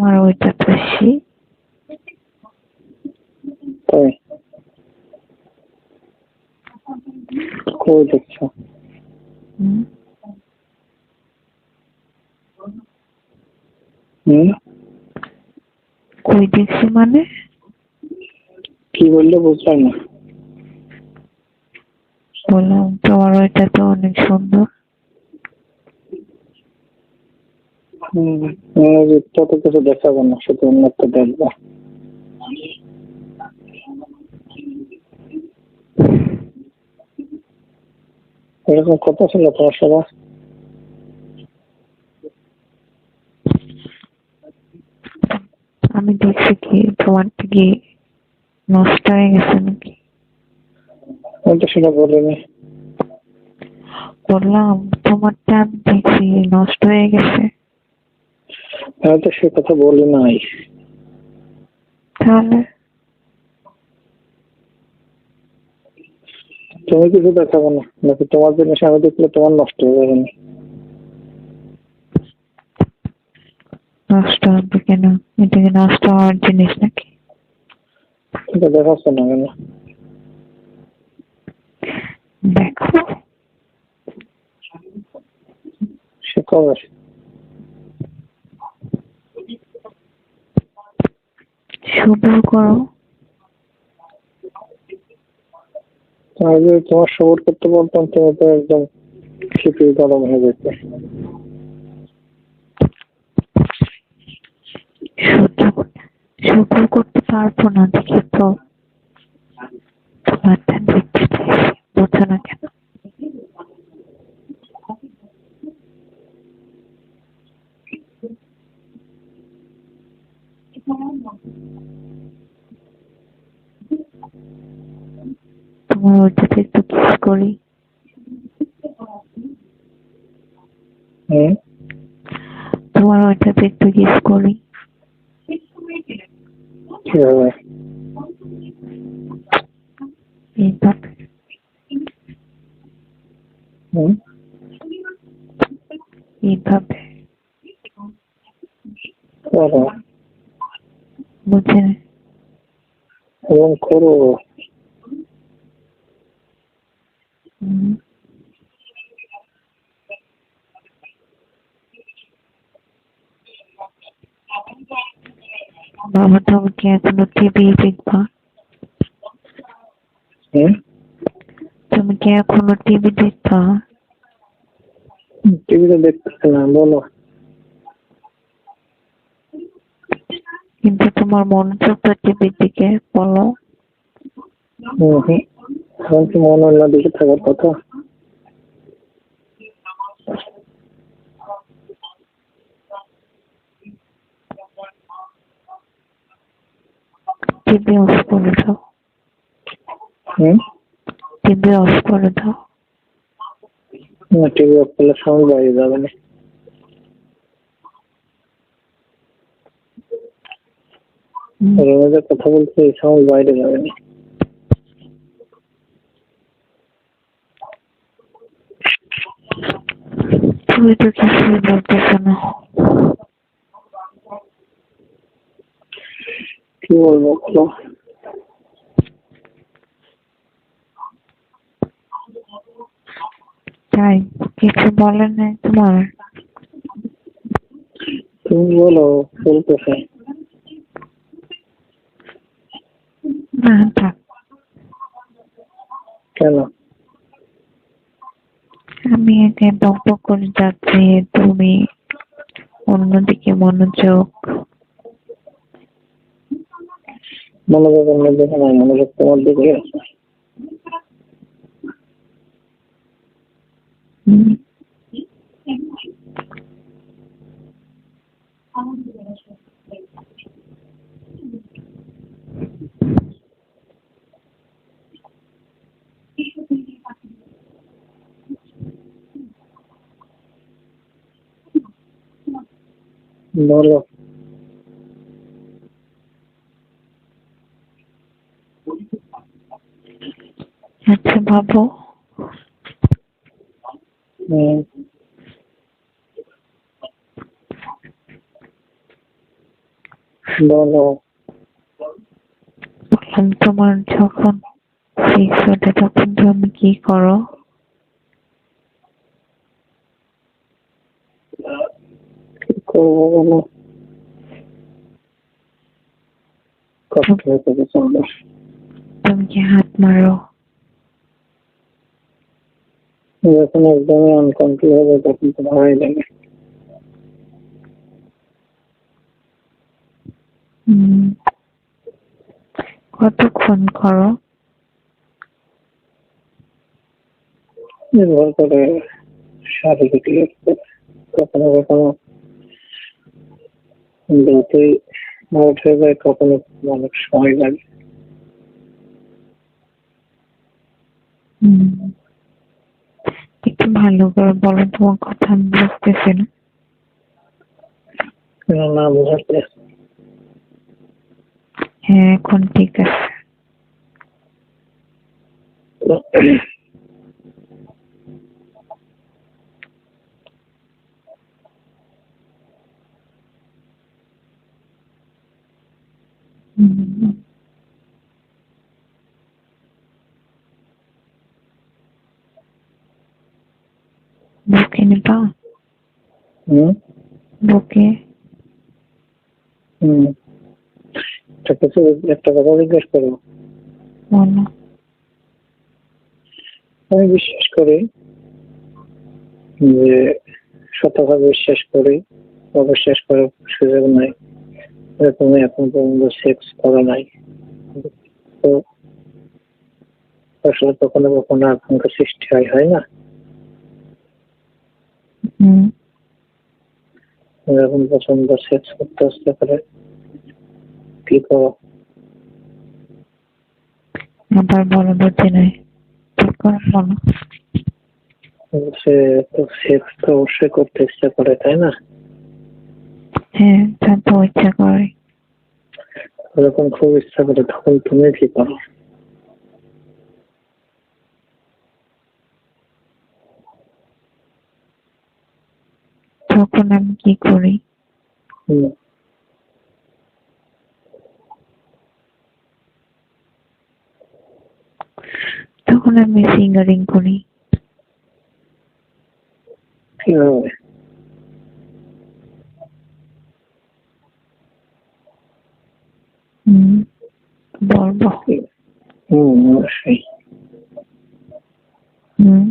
তোমার ওইটা তো সে তাই কই দেখছ? কই দেখছি মানে? কি বললে বুঝলাম না। বললাম তোমার ওইটা তো অনেক সুন্দর হুম আমার যে তত কিছু দেখাবো না শুধু উন্নত দেখব। এরকম কথা ছিল সাথে আমি দেখছি কি তোমার কি নষ্ট হয়ে গেছে নাকি? আমি তো সেটা বলিনি। বললাম তোমারটা আমি দেখছি নষ্ট হয়ে গেছে। আমি তো সে কথা বলি নাই। তাহলে তুমি কিছু দেখাবো না নাকি তোমার জিনিস আমি দেখলে তোমার নষ্ট হয়ে যাবে না? নষ্ট হবে কেন? এটা কি নষ্ট হওয়ার জিনিস নাকি? এটা দেখাচ্ছ না কেন? দেখো। সে কবে? করো। যদি তোমার সবর করতে বলতাম তুমি তো একদম খিচুড়ি গরম হয়ে যেত শুরু করতে পারব না দেখি তো। তোমারটা দেখতে চাইছি বোঝো না কেন? তোমার ওইটাতে একটু কিস করি হুম তোমার ওইটাতে একটু কিস করি কীভাবে এইভাবে হুম এইভাবে করো বুঝে এবং করো হুম। বাবা তুমি কি এখনও টিভি দেখবা তুমি কি এখনও টিভি দেখবা টিভিতে দেখতেছি না বলো কিন্তু তোমার মনোযোগ তো টিভির দিকে বলো। এখন কি মনে অন্য দিকে থাকার কথা। টিভি অফ করে দাও। হুম? টিভি অফ করে দাও। না টিভি অফ করলে সাউন্ড বাইরে যাবে না। কথা বলছি এই সাউন্ড বাইরে যাবে না। তুমি তো কিছুই বলতেছো না। কি বলব তাই কিছু বলেন নাই তোমার? তুমি বলো বলতেছে না থাক কেন আমি একে বক করে যাচ্ছি তুমি অন্যদিকে মনোযোগ মনোযোগ অন্য দিকে মনোযোগ তোমার দিকে হুম। বলো। আচ্ছা ভাবো বলো। বললাম তোমার যখন সিক্স ওঠে তখন তুমি কি করো? কষ্ট হাত মারো। যখন একদমই আনকন্ট্রোল হবে তখন তো ভয় লাগে। কতক্ষণ করো? নির্ভর করে শারীরিক। কখনো কখনো দ্রুতই আউট হয়ে যায় কখনো অনেক সময় লাগে। একটু ভালো করে বলো তোমার কথা আমি বুঝতেছি না। কেন না বোঝাতে হ্যাঁ এখন ঠিক আছে। হুম। বুকে নিবা বুকে হম একটা কিছু একটা কথা জিজ্ঞেস বলো। আমি বিশ্বাস করি যে শতভাগ বিশ্বাস করি অবিশ্বাস করার সুযোগ নাই। তুমি এখন পর্যন্ত সেক্স করা নাই। তো আসলে কখনো কখনো আকাঙ্ক্ষা সৃষ্টি হয় হয় না? যখন পছন্দ সেক্স করতে আসতে পারে কি করো? আবার বলো বুঝি নাই। সে তো সেক্স তো অবশ্যই করতে ইচ্ছা করে তাই না? হ্যাঁ তা তো ইচ্ছা করে যখন খুব ইচ্ছা করে তখন তুমি কি করো তখন আমি কি করি হুম তখন আমি ফিঙ্গারিং করি কীভাবে হুম বলব হুম অবশ্যই। হুম।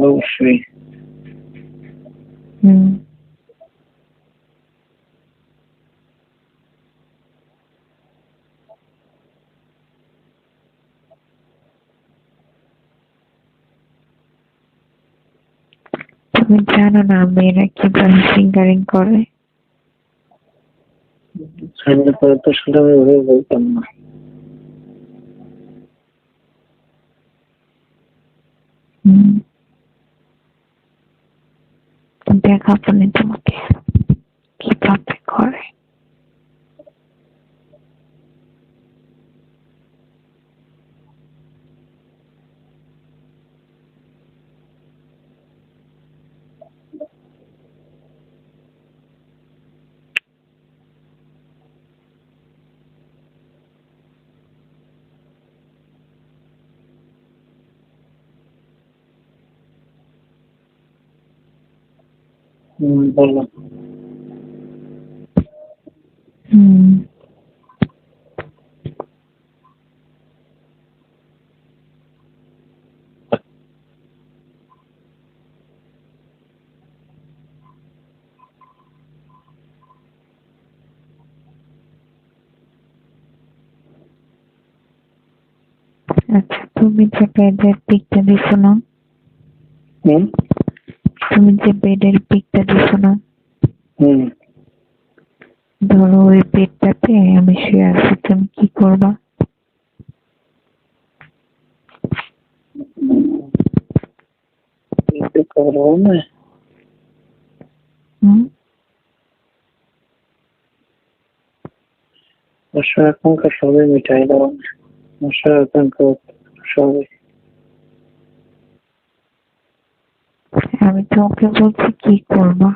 অবশ্যই। হুম। তুমি জানো না মেয়েরা কীভাবে ফিঙ্গারিং করে? সামনে পরে তো সেটা আমি ওভাবে বলতাম না দেখা না তোমাকে কীভাবে করে হুম বললাম। হুম। আচ্ছা তুমি যে বেডের পিকটা দিছো না। হুম? তুমি যে বেডের পিকটা দিছো না? হুম। ধরো ওই বেডটাতে আমি শুয়ে আছি তুমি কি করবা? কি করব না। হুম। আকাঙ্ক্ষা সবই মিটাই দেওয়া আশা আকাঙ্ক্ষা সবই। আমি তোমাকে বলছি কি করবা?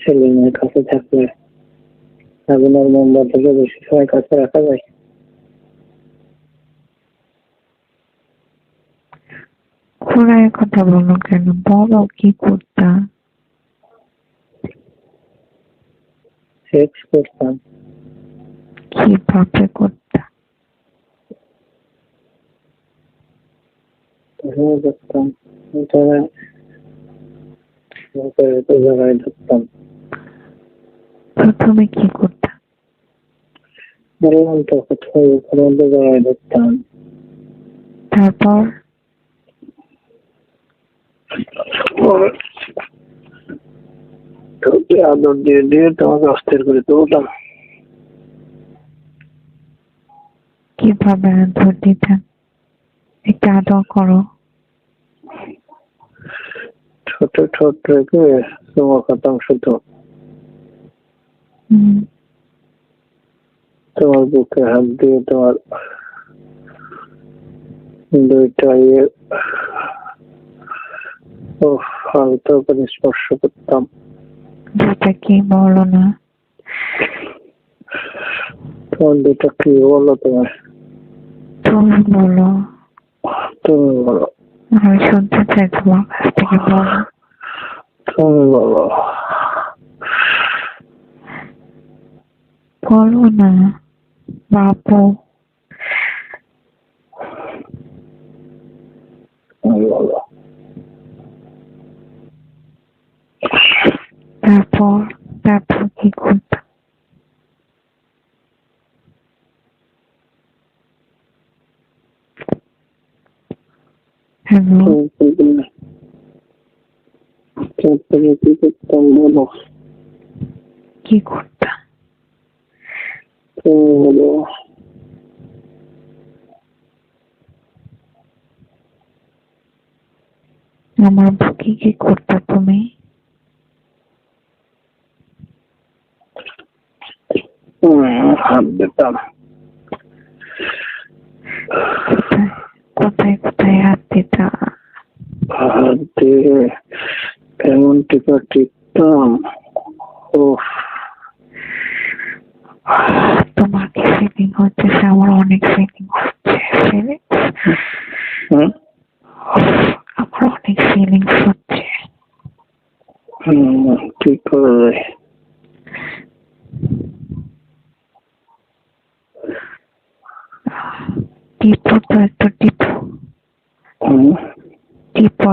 ছেলে মেয়ের কাছে থাকলে বেশি সময় কাছে রাখা যায়। কেন? বলো কি করতাম? করতাম। করতা। দেখতাম জায়গায় ধরতাম। প্রথমে কি করতা? বললাম তো কোথাও উপরন্ত জায়গায় তারপর? তোকে আদর দিয়ে দিয়ে তোমাকে অস্থির করে তুলতাম। কীভাবে আদর দিতাম একটু আদর করো? ছোট ছোট রেখে তোমার খতম শুধু হুম, তোমার বুকে হাত দিয়ে তোমার দুইটা ইয়ে ও হালকা করে স্পর্শ করতাম। যেটা কি বলো না? তোমার দুইটা কি বলো তোমার তুমি বলো তুমি বলো আমি শুনতে চাই তোমার কাছ থেকে বলো। তুমি বলো বলো না বাবু তুমি বলো তারপর তারপর কি করতাম হ্যালো তুমি বলবে তারপরে কি করতাম বলো কি করতাম তুমি বলো আমার বুকে কি করতা তুমি হুম, হাত দিতাম কোথায় কোথায় কোথায় হাত দিতা হাত কেমন টিপা টিপতাম ও তোমার কি ফিলিং হচ্ছে আমার অনেক ফিলিং হচ্ছে আমার অনেক ফিলিংস হচ্ছে। কি করা যায় টিপো তো একটু টিপো। হুম, টিপো